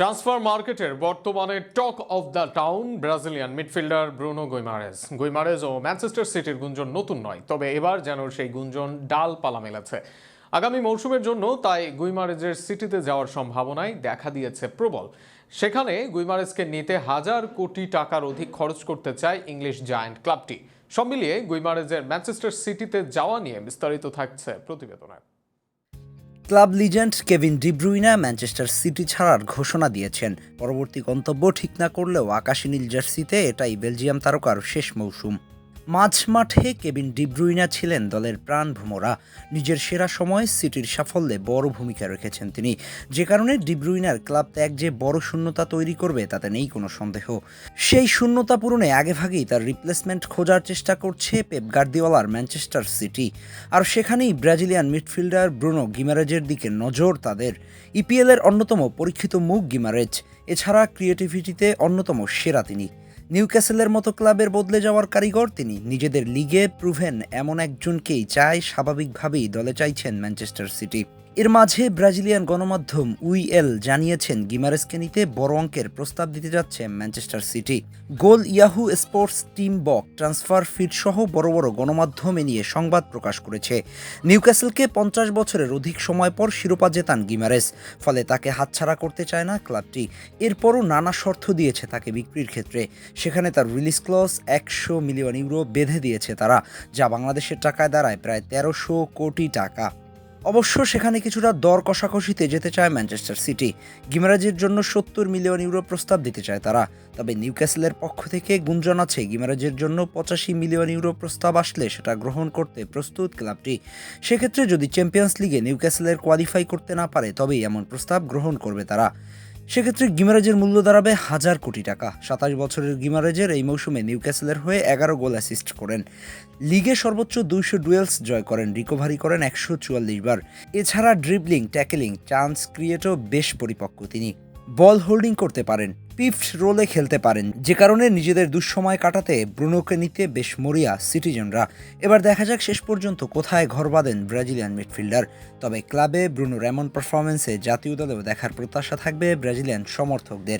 Transfer মার্কেটের বর্তমানে talk of the town Brazilian midfielder Bruno Guimaraes Guimaraes O Manchester সিটির গুঞ্জন নতুন নয়, তবে এবার যেন সেই গুঞ্জন ডালপালা মেলেছে। আগামী মৌসুমের জন্য তাই গুইমারেজের সিটিতে যাওয়ার সম্ভাবনাই দেখা দিয়েছে প্রবল। সেখানে গুইমারেজকে নিতে হাজার কোটি টাকার অধিক খরচ করতে চায় ইংলিশ জায়ান্ট ক্লাবটি। সব মিলিয়ে গুইমারেজের ম্যানচেস্টার সিটিতে যাওয়া নিয়ে বিস্তারিত থাকছে প্রতিবেদনে। Club legend Kevin De Bruyne Manchester City ছাড়ার ঘোষণা দিয়েছেন। পরবর্তী গন্তব্য ঠিক না করলেও আকাশী নীল জার্সিতে এটাই বেলজিয়াম তারকার শেষ মৌসুম। মাঝ মাঠে কেভিন ডিব্রুইনা ছিলেন দলের প্রাণ ভ্রমরা। নিজের সেরা সময়ে সিটির সাফল্যে বড় ভূমিকা রেখেছেন তিনি। যে কারণে ডিব্রুইনার ক্লাব ত্যাগ যে বড় শূন্যতা তৈরি করবে তাতে নেই কোনো সন্দেহ। সেই শূন্যতা পূরণে আগেভাগেই তার রিপ্লেসমেন্ট খোঁজার চেষ্টা করছে পেপ গার্দিওয়ালার ম্যানচেস্টার সিটি। আর সেখানেই ব্রাজিলিয়ান মিডফিল্ডার ব্রুনো গিমারেজের দিকে নজর তাদের। ইপিএলের অন্যতম পরীক্ষিত মুখ গিমারেজ। এছাড়া ক্রিয়েটিভিটিতে অন্যতম সেরা তিনি। নিউক্যাসেলের মতো ক্লাবের বদলে যাওয়ার কারিগর তিনি নিজেদের লিগে প্রুভেন এমন একজনকেই চায় স্বাভাবিকভাবেই দলে চাইছেন ম্যানচেস্টার সিটি। এর মাঝে ব্রাজিলিয়ান গণমাধ্যম উইএল জানিয়েছেন গিমারেসকে নিতে বড় অঙ্কের প্রস্তাব দিতে যাচ্ছে Manchester City. Goal Yahoo sports team talk transfer feed সহ বড় বড় গণমাধ্যমে নিয়ে সংবাদ প্রকাশ করেছে। নিউক্যাসেলকে পঞ্চাশ বছরের অধিক সময় পর শিরোপা জেতান গিমারেস, ফলে তাকে হাতছাড়া করতে চায় না ক্লাবটি। এরপরও নানা শর্ত দিয়েছে তাকে বিক্রির ক্ষেত্রে। সেখানে তার রিলিজ ক্লস একশো মিলিয়ন ইউরো বেঁধে দিয়েছে তারা, যা বাংলাদেশের টাকায় দাঁড়ায় প্রায় তেরোশো কোটি টাকা। অবশ্য সেখানে কিছুটা দর কষাকষিতে যেতে চায় ম্যানচেস্টার সিটি। গিমারাজের জন্য সত্তর মিলিয়ন ইউরো প্রস্তাব দিতে চায় তারা। তবে নিউক্যাসেলের পক্ষ থেকে গুঞ্জন আছে, গিমারাজের জন্য পঁচাশি মিলিয়ন ইউরো প্রস্তাব আসলে সেটা গ্রহণ করতে প্রস্তুত ক্লাবটি। সেক্ষেত্রে যদি চ্যাম্পিয়ন্স লিগে নিউক্যাসেলের কোয়ালিফাই করতে না পারে, তবেই এমন প্রস্তাব গ্রহণ করবে তারা। সেক্ষেত্রে গিমারেজের মূল্য দাঁড়াবে হাজার কোটি টাকা। সাতাশ বছরের গিমারেজের এই মৌসুমে নিউক্যাসেলের হয়ে এগারো গোল অ্যাসিস্ট করেন। লিগে সর্বোচ্চ দুইশো ডুয়েলস জয় করেন, রিকভারি করেন একশো চুয়াল্লিশ বার। এছাড়া ড্রিবলিং, ট্যাকেলিং, চান্স ক্রিয়েটও বেশ পরিপক্ক তিনি। বল হোল্ডিং করতে পারেন পিফট রোলে খেলতে পারেন। যে কারণে নিজেদের দুঃসময় কাটাতে ব্রুনোকে নিতে বেশ মরিয়া সিটিজেনরা। এবার দেখা যাক শেষ পর্যন্ত কোথায় ঘর বাঁধেন ব্রাজিলিয়ান মিডফিল্ডার। তবে ক্লাবে ব্রুনোর এমন পারফরমেন্সে জাতীয় দলেও দেখার প্রত্যাশা থাকবে ব্রাজিলিয়ান সমর্থকদের।